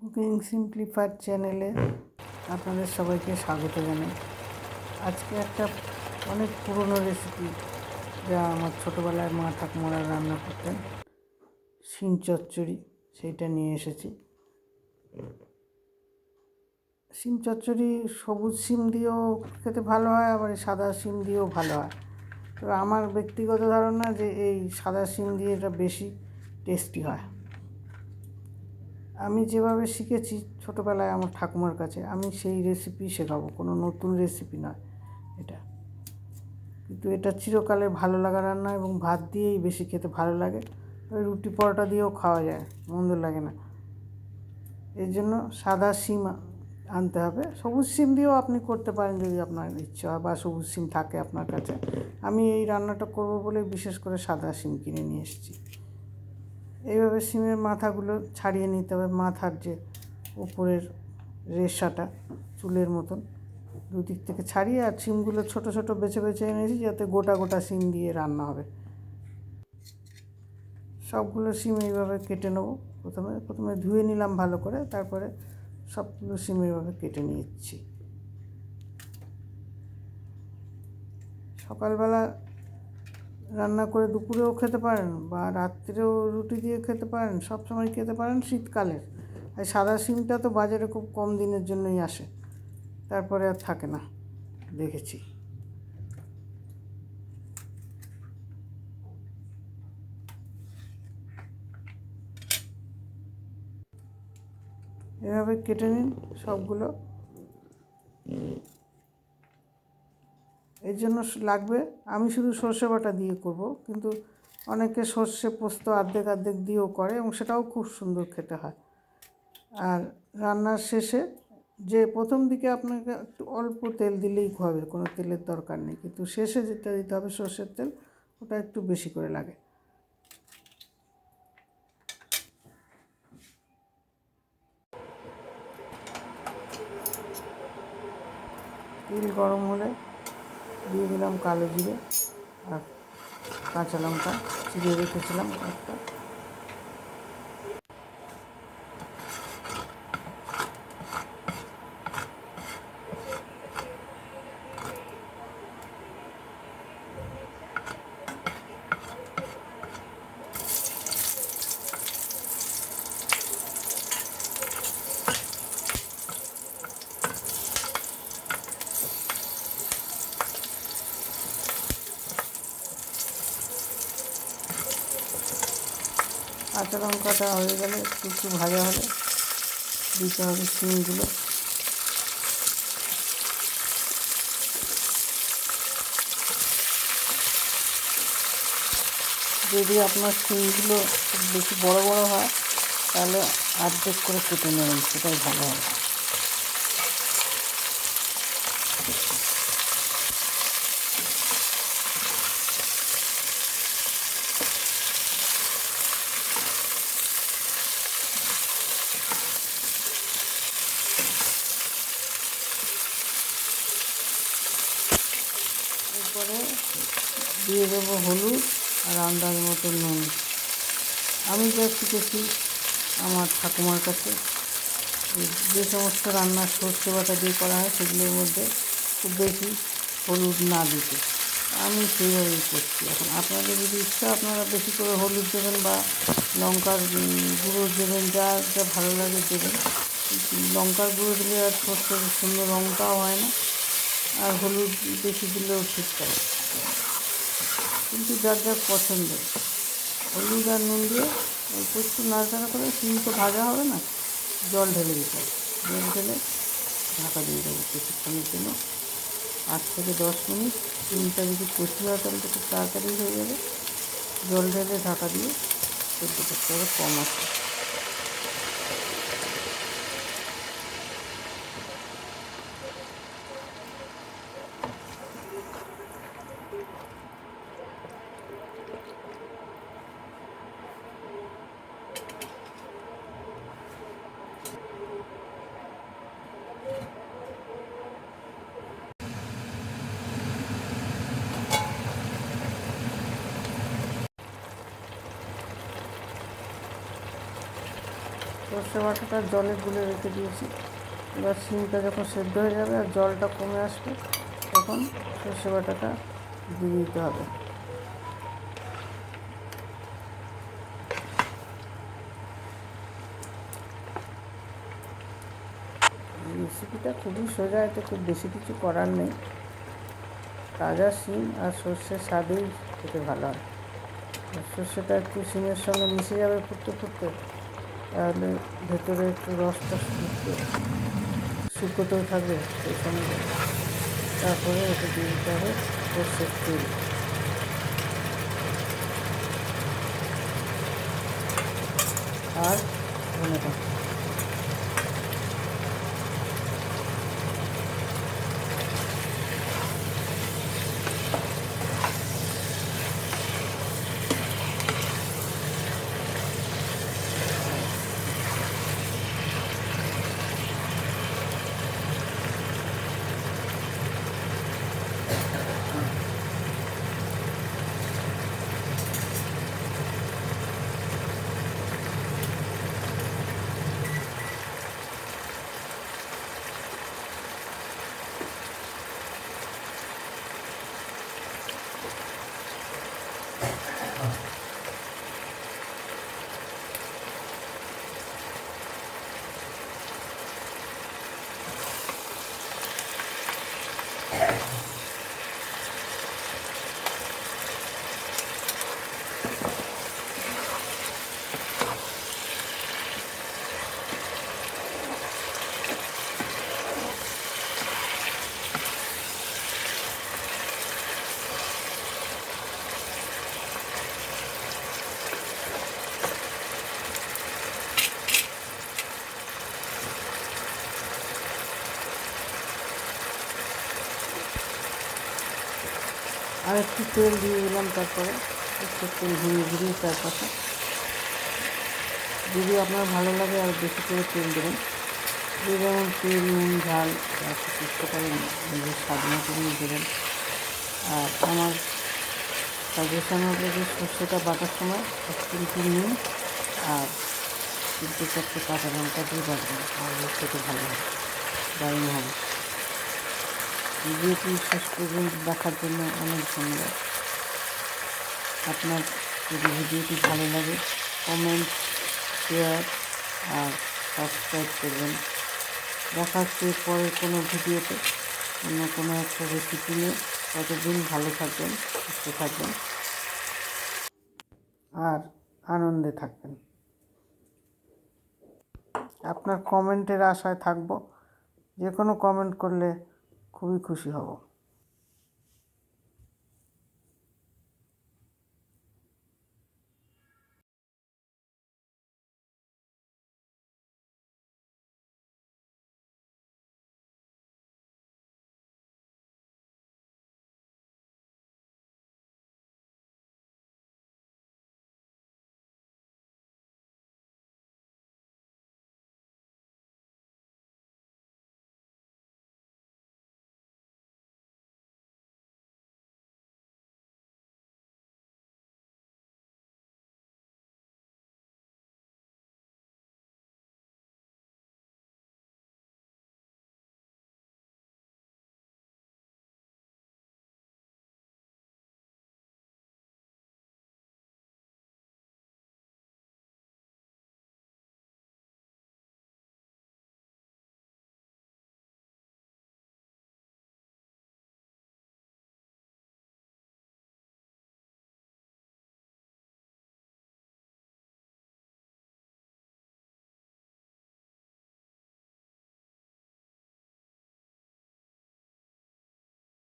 Cooking সিম্পলিফায়ার চ্যানেলে আপনাদের সবাইকে স্বাগত জানাই। আজকে একটা অনেক পুরনো রেসিপি যা আমার ছোটোবেলায় মা ঠাকুমারা রান্না করতেন। শিম চচ্চড়ি, সেইটা নিয়ে এসেছি। শিম চচ্চড়ি সবুজ শিম দিয়েও খেতে ভালো হয়, আবার সাদা শিম দিয়েও ভালো হয়। তো আমার ব্যক্তিগত ধারণা যে এই সাদা শিম দিয়ে এটা বেশি টেস্টি হয়। আমি যেভাবে শিখেছি ছোটোবেলায় আমার ঠাকুমার কাছে, আমি সেই রেসিপি শেখাবো, কোনো নতুন রেসিপি নয় এটা। কিন্তু এটা চিরকালের ভালো লাগা রান্না এবং ভাত দিয়েই বেশি খেতে ভালো লাগে। ওই রুটি পরোটা দিয়েও খাওয়া যায়, মন্দ লাগে না। এর জন্য সাদা সিম আনতে হবে। সবুজ সিম দিয়েও আপনি করতে পারেন যদি আপনার ইচ্ছা হয় বা সবুজ সিম থাকে আপনার কাছে। আমি এই রান্নাটা করব বলে বিশেষ করে সাদা সিম কিনে নিয়ে এসেছি। এইভাবে সিমের মাথাগুলো ছাড়িয়ে নিতে হবে, মাথার যে উপরের রেশাটা চুলের মতন, দুদিক থেকে ছাড়িয়ে আর সিমগুলো ছোট ছোট বেছে বেছে এনেছি যাতে গোটা গোটা সিম দিয়ে রান্না হবে। সবগুলো সিম এইভাবে কেটে নেব। প্রথমে প্রথমে ধুয়ে নিলাম ভালো করে, তারপরে সবগুলো সিম এইভাবে কেটে নিচ্ছি। সকালবেলা রান্না করে দুপুরেও খেতে পারেন বা রাত্রেও রুটি দিয়ে খেতে পারেন সব সময় খেতে পারেন শীতকালের। আর সাদা সিমটা তো বাজারে খুব কম দিনের জন্যই আসে। তারপরে আর থাকে না, দেখেছি। এভাবে কেটে নিন সবগুলো। এর জন্য লাগবে। আমি শুধু সর্ষে বাটা দিয়ে করব, কিন্তু অনেকে সর্ষে পোস্ত আর্ধেক আর্ধেক দিয়েও করে এবং সেটাও খুব সুন্দর খেতে হয়। আর রান্নার শেষে যে প্রথম দিকে আপনাকে একটু অল্প তেল দিলেই হবে, কোনো তেলের দরকার নেই। কিন্তু শেষে যেটা দিতে হবে সর্ষের তেল, ওটা একটু বেশি করে লাগে। তেল গরম হলে দিয়ে দিলাম কালো জিরে আর কাঁচা লঙ্কা চিড়ে রেখেছিলাম একটা। কাঁচা লঙ্কাটা হয়ে গেলে একটু একটু ভাজা হলে দিতে হবে শিমগুলো। যদি আপনার শিমগুলো বেশি বড় বড় হয়, তাহলে অর্ধেক করে কেটে নেবেন, সেটাই ভালো হবে। এরপরে দিয়ে দেবো হলুদ আর আন্দাজ মতো নুন। আমি যা শিখেছি আমার ঠাকুমার কাছে। যে সমস্ত রান্না সর্ষে বাটা দিয়ে করা হয়, সেগুলোর মধ্যে খুব বেশি হলুদ না দিতে। আমি সেইভাবেই করছি। এখন আপনাদের যদি ইচ্ছা, আপনারা বেশি করে হলুদ দেবেন বা লঙ্কার গুঁড়ো দেবেন, যা যা ভালো লাগে দেবেন। লঙ্কার গুঁড়ো দিলে আর সর্ষের সুন্দর রঙটাও হয় না। আর হলুদ বেশি দিলেও ঠিক থাকে কিন্তু যার যার পছন্দ। হলুদ আর নুন দিয়ে অল্প একটু নাড়াচাড়া করে শিম তো ভাজা হবে না, জল ঢেলে দিতে হবে। জল ঢেলে ঢাকা দিয়ে দেবো কিছুক্ষণের জন্য। আট থেকে দশ মিনিট শিমটা যদি কষি হয় তাহলে তো খুব তাড়াতাড়ি হয়ে যাবে। জল ঢেলে ঢাকা দিয়ে সেদ্ধ করতে হবে কম আছে। সর্ষে বাটাটা জলে গুলে রেখে দিয়েছি। এবার শিমটা যখন সেদ্ধ হয়ে যাবে আর জলটা কমে আসবে, তখন সর্ষে বাটাটা দিয়ে দিতে হবে। রেসিপিটা খুবই সোজা, এতে খুব বেশি কিছু করার নেই। তাজা শিম আর সর্ষের স্বাদেই খেতে ভালো হয়। সর্ষেটা একটু শিমের সঙ্গে মিশে যাবে ফুটতে ফুটতে তাহলে ভেতরে একটু রসটা শুকতে শুকোতেও থাকবে সেই সঙ্গে তারপরে ওটা দিয়ে দিতে হবে সর্ষের তেল। আর ধনে পাতা আর একটু তেল দিয়ে দিলাম তারপরে একটু তেল ঘুরিয়ে ঘুরিয়ে চারপাশে। যদি আপনার ভালো লাগে আর বেশি করে তেল দেবেন। যে যেমন তেল, নুন, ঝাল কিছু ইচ্ছে করেন নিজের স্বাদ মতো নিয়ে দেবেন। আর আমার সাজেশন হলো যে সর্ষেটা বাটার সময় এক নুন আর তিনটে চারটে কাঁচা লঙ্কা দিয়ে বাটবেন, তাহলে খেতে ভালো হবে দারুণ হবে। ভিডিওটি শেষ পর্যন্ত দেখার জন্য অনেক ধন্যবাদ। আপনার যদি ভিডিওটি ভালো লাগে কমেন্ট শেয়ার আর সাবস্ক্রাইব করবেন। দেখা হচ্ছে পরের কোনো ভিডিওতে। অন্য কোনো একটা রেসিপি নিয়ে। ততদিন ভালো থাকবেন, সুস্থ থাকবেন আর আনন্দে থাকবেন। আপনার কমেন্টের আশায় থাকব। যে কোনো কমেন্ট করলে খুবই খুশি হব